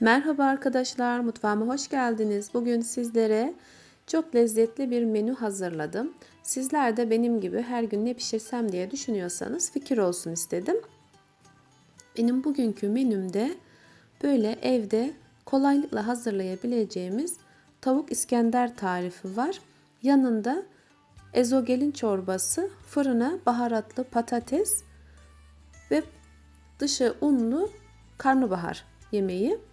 Merhaba arkadaşlar, mutfağıma hoş geldiniz. Bugün sizlere çok lezzetli bir menü hazırladım. Sizler de benim gibi her gün ne pişirsem diye düşünüyorsanız fikir olsun istedim. Benim bugünkü menümde böyle evde kolaylıkla hazırlayabileceğimiz tavuk İskender tarifi var. Yanında ezogelin çorbası, fırına baharatlı patates ve dışı unlu karnabahar yemeği.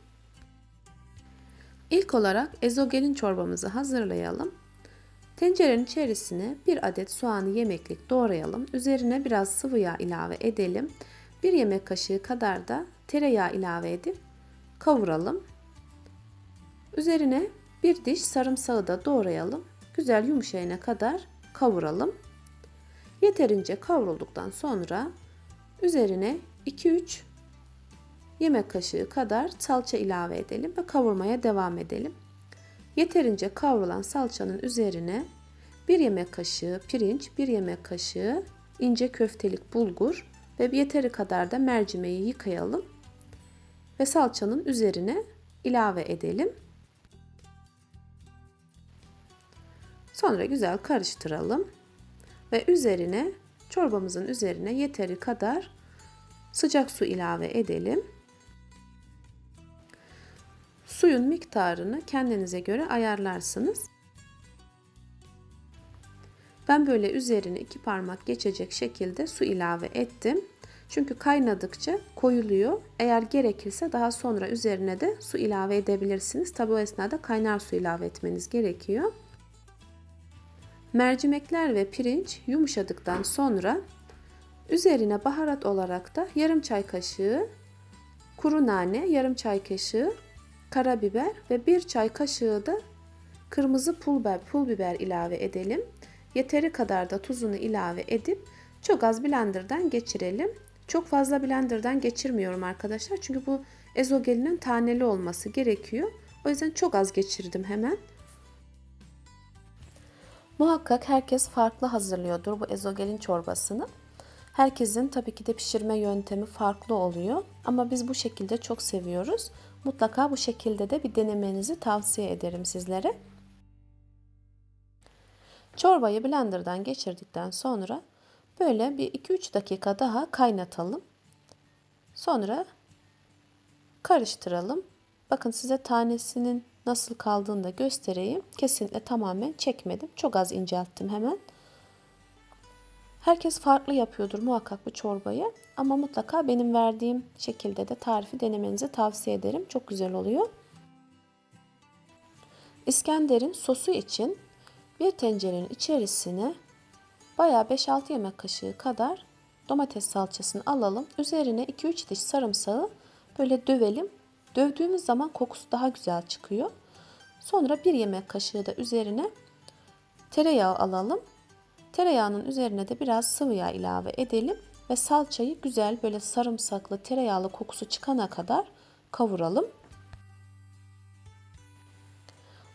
İlk olarak ezogelin çorbamızı hazırlayalım. Tencerenin içerisine bir adet soğanı yemeklik doğrayalım. Üzerine biraz sıvı yağ ilave edelim. Bir yemek kaşığı kadar da tereyağı ilave edip kavuralım. Üzerine bir diş sarımsağı da doğrayalım. Güzel yumuşayana kadar kavuralım. Yeterince kavrulduktan sonra üzerine 2-3 yemek kaşığı kadar salça ilave edelim ve kavurmaya devam edelim. Yeterince kavrulan salçanın üzerine 1 yemek kaşığı pirinç, 1 yemek kaşığı ince köftelik bulgur ve yeteri kadar da mercimeği yıkayalım ve salçanın üzerine ilave edelim. Sonra güzel karıştıralım ve üzerine çorbamızın üzerine yeteri kadar sıcak su ilave edelim. Suyun miktarını kendinize göre ayarlarsınız. Ben böyle üzerine iki parmak geçecek şekilde su ilave ettim. Çünkü kaynadıkça koyuluyor. Eğer gerekirse daha sonra üzerine de su ilave edebilirsiniz. Tabi o esnada kaynar su ilave etmeniz gerekiyor. Mercimekler ve pirinç yumuşadıktan sonra üzerine baharat olarak da yarım çay kaşığı kuru nane, yarım çay kaşığı karabiber ve bir çay kaşığı da kırmızı pul biber, pul biber ilave edelim. Yeteri kadar da tuzunu ilave edip çok az blenderdan geçirelim. Çok fazla blenderdan geçirmiyorum arkadaşlar. Çünkü bu ezogelinin taneli olması gerekiyor. O yüzden çok az geçirdim hemen. Muhakkak herkes farklı hazırlıyordur bu ezogelin çorbasını. Herkesin tabii ki de pişirme yöntemi farklı oluyor. Ama biz bu şekilde çok seviyoruz. Mutlaka bu şekilde de bir denemenizi tavsiye ederim sizlere. Çorbayı blenderdan geçirdikten sonra böyle bir 2-3 dakika daha kaynatalım. Sonra karıştıralım. Bakın size tanesinin nasıl kaldığını da göstereyim. Kesinlikle tamamen çekmedim. Çok az incelttim hemen. Herkes farklı yapıyordur muhakkak bu çorbayı. Ama mutlaka benim verdiğim şekilde de tarifi denemenizi tavsiye ederim. Çok güzel oluyor. İskender'in sosu için bir tencerenin içerisine bayağı 5-6 yemek kaşığı kadar domates salçasını alalım. Üzerine 2-3 diş sarımsağı böyle dövelim. Dövdüğümüz zaman kokusu daha güzel çıkıyor. Sonra bir yemek kaşığı da üzerine tereyağı alalım. Tereyağının üzerine de biraz sıvı yağ ilave edelim ve salçayı güzel böyle sarımsaklı tereyağlı kokusu çıkana kadar kavuralım.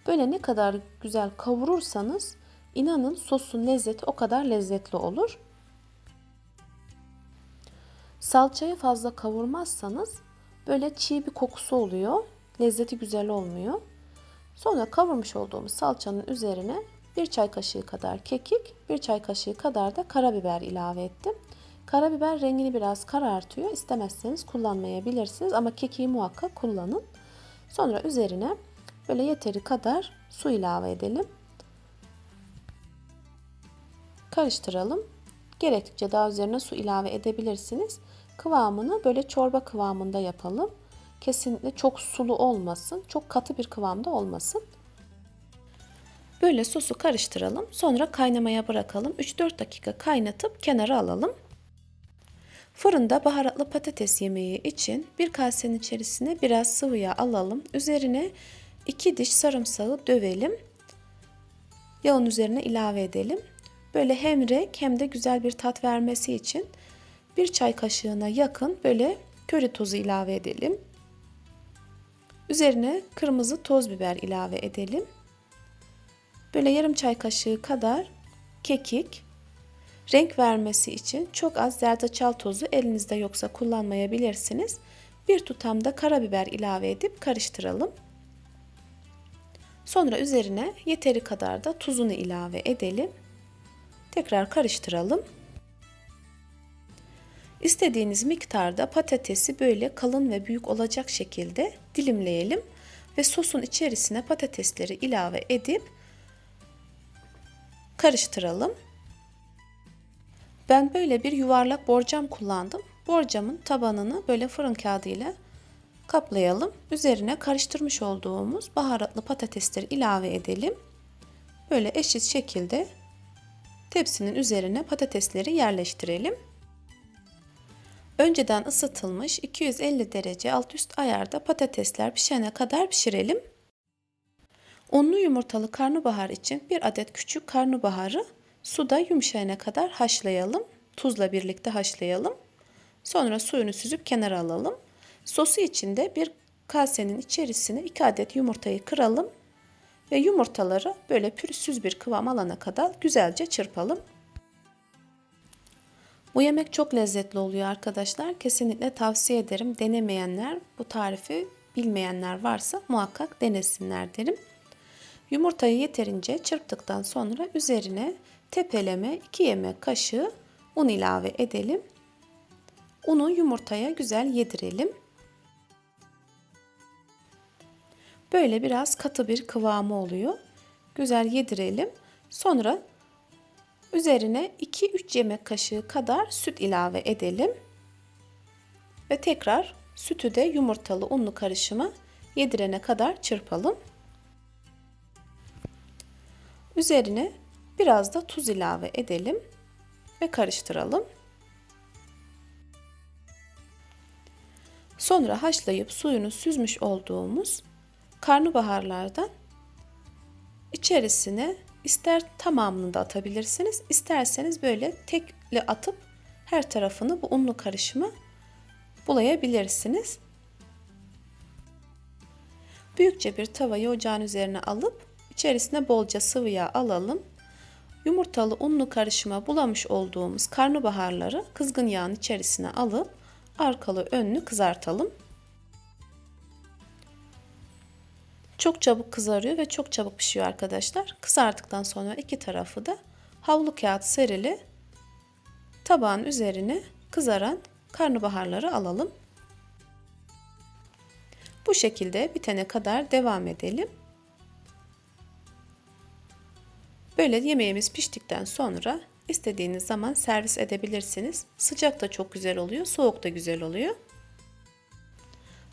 Böyle ne kadar güzel kavurursanız inanın sosun lezzeti o kadar lezzetli olur. Salçayı fazla kavurmazsanız böyle çiğ bir kokusu oluyor. Lezzeti güzel olmuyor. Sonra kavurmuş olduğumuz salçanın üzerine bir çay kaşığı kadar kekik, bir çay kaşığı kadar da karabiber ilave ettim. Karabiber rengini biraz karartıyor. İstemezseniz kullanmayabilirsiniz ama kekiği muhakkak kullanın. Sonra üzerine böyle yeteri kadar su ilave edelim. Karıştıralım. Gerektikçe daha üzerine su ilave edebilirsiniz. Kıvamını böyle çorba kıvamında yapalım. Kesinlikle çok sulu olmasın, çok katı bir kıvamda olmasın. Böyle sosu karıştıralım. Sonra kaynamaya bırakalım. 3-4 dakika kaynatıp kenara alalım. Fırında baharatlı patates yemeği için bir kasenin içerisine biraz sıvı yağ alalım. Üzerine 2 diş sarımsağı dövelim. Yağın üzerine ilave edelim. Böyle hem renk hem de güzel bir tat vermesi için bir çay kaşığına yakın böyle köri tozu ilave edelim. Üzerine kırmızı toz biber ilave edelim. Böyle yarım çay kaşığı kadar kekik, renk vermesi için çok az zerdeçal tozu elinizde yoksa kullanmayabilirsiniz. Bir tutam da karabiber ilave edip karıştıralım. Sonra üzerine yeteri kadar da tuzunu ilave edelim. Tekrar karıştıralım. İstediğiniz miktarda patatesi böyle kalın ve büyük olacak şekilde dilimleyelim ve sosun içerisine patatesleri ilave edip karıştıralım. Ben böyle bir yuvarlak borcam kullandım. Borcamın tabanını böyle fırın kağıdı ile kaplayalım. Üzerine karıştırmış olduğumuz baharatlı patatesleri ilave edelim. Böyle eşit şekilde tepsinin üzerine patatesleri yerleştirelim. Önceden ısıtılmış 250 derece alt üst ayarda patatesler pişene kadar pişirelim. Unlu yumurtalı karnabahar için bir adet küçük karnabaharı suda yumuşayana kadar haşlayalım. Tuzla birlikte haşlayalım. Sonra suyunu süzüp kenara alalım. Sosu için de bir kasenin içerisine 2 adet yumurtayı kıralım ve yumurtaları böyle pürüzsüz bir kıvam alana kadar güzelce çırpalım. Bu yemek çok lezzetli oluyor arkadaşlar. Kesinlikle tavsiye ederim. Denemeyenler, bu tarifi bilmeyenler varsa muhakkak denesinler derim. Yumurtayı yeterince çırptıktan sonra üzerine tepeleme 2 yemek kaşığı un ilave edelim. Unu yumurtaya güzel yedirelim. Böyle biraz katı bir kıvamı oluyor. Güzel yedirelim. Sonra üzerine 2-3 yemek kaşığı kadar süt ilave edelim. Ve tekrar sütü de yumurtalı unlu karışıma yedirene kadar çırpalım. Üzerine biraz da tuz ilave edelim ve karıştıralım. Sonra haşlayıp suyunu süzmüş olduğumuz karnabaharlardan içerisine ister tamamını da atabilirsiniz, isterseniz böyle tekle atıp her tarafını bu unlu karışıma bulayabilirsiniz. Büyükçe bir tavayı ocağın üzerine alıp içerisine bolca sıvı yağ alalım. Yumurtalı unlu karışıma bulamış olduğumuz karnabaharları kızgın yağın içerisine alıp arkalı önlü kızartalım. Çok çabuk kızarıyor ve çok çabuk pişiyor arkadaşlar. Kızardıktan sonra iki tarafı da havlu kağıt serili tabağın üzerine kızaran karnabaharları alalım. Bu şekilde bitene kadar devam edelim. Böyle yemeğimiz piştikten sonra istediğiniz zaman servis edebilirsiniz. Sıcak da çok güzel oluyor, soğuk da güzel oluyor.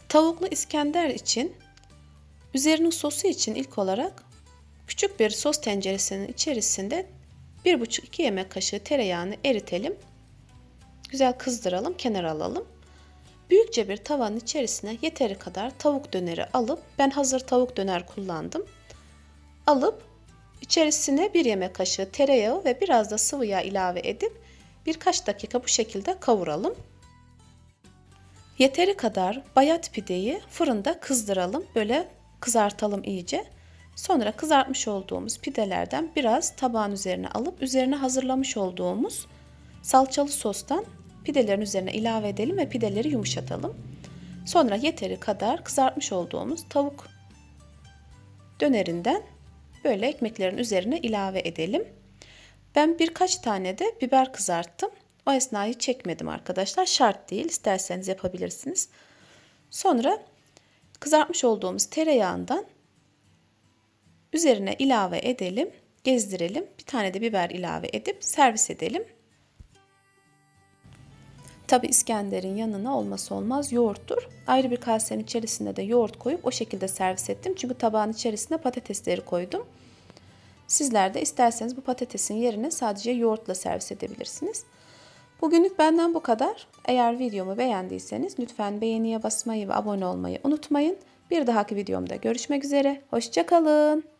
Tavuklu İskender için üzerinin sosu için ilk olarak küçük bir sos tenceresinin içerisinde 1,5-2 yemek kaşığı tereyağını eritelim. Güzel kızdıralım, kenara alalım. Büyükçe bir tavanın içerisine yeteri kadar tavuk döneri alıp ben hazır tavuk döner kullandım. Alıp İçerisine bir yemek kaşığı tereyağı ve biraz da sıvı yağ ilave edip birkaç dakika bu şekilde kavuralım. Yeteri kadar bayat pideyi fırında kızdıralım. Böyle kızartalım iyice. Sonra kızartmış olduğumuz pidelerden biraz tabağın üzerine alıp üzerine hazırlamış olduğumuz salçalı sostan pidelerin üzerine ilave edelim ve pideleri yumuşatalım. Sonra yeteri kadar kızartmış olduğumuz tavuk dönerinden böyle ekmeklerin üzerine ilave edelim. Ben birkaç tane de biber kızarttım. O esnayı çekmedim arkadaşlar. Şart değil. İsterseniz yapabilirsiniz. Sonra kızartmış olduğumuz tereyağından üzerine ilave edelim. Gezdirelim. Bir tane de biber ilave edip servis edelim. Tabi İskender'in yanına olması olmaz yoğurttur. Ayrı bir kasenin içerisinde de yoğurt koyup o şekilde servis ettim. Çünkü tabağın içerisine patatesleri koydum. Sizler de isterseniz bu patatesin yerine sadece yoğurtla servis edebilirsiniz. Bugünlük benden bu kadar. Eğer videomu beğendiyseniz lütfen beğeniye basmayı ve abone olmayı unutmayın. Bir dahaki videomda görüşmek üzere. Hoşçakalın.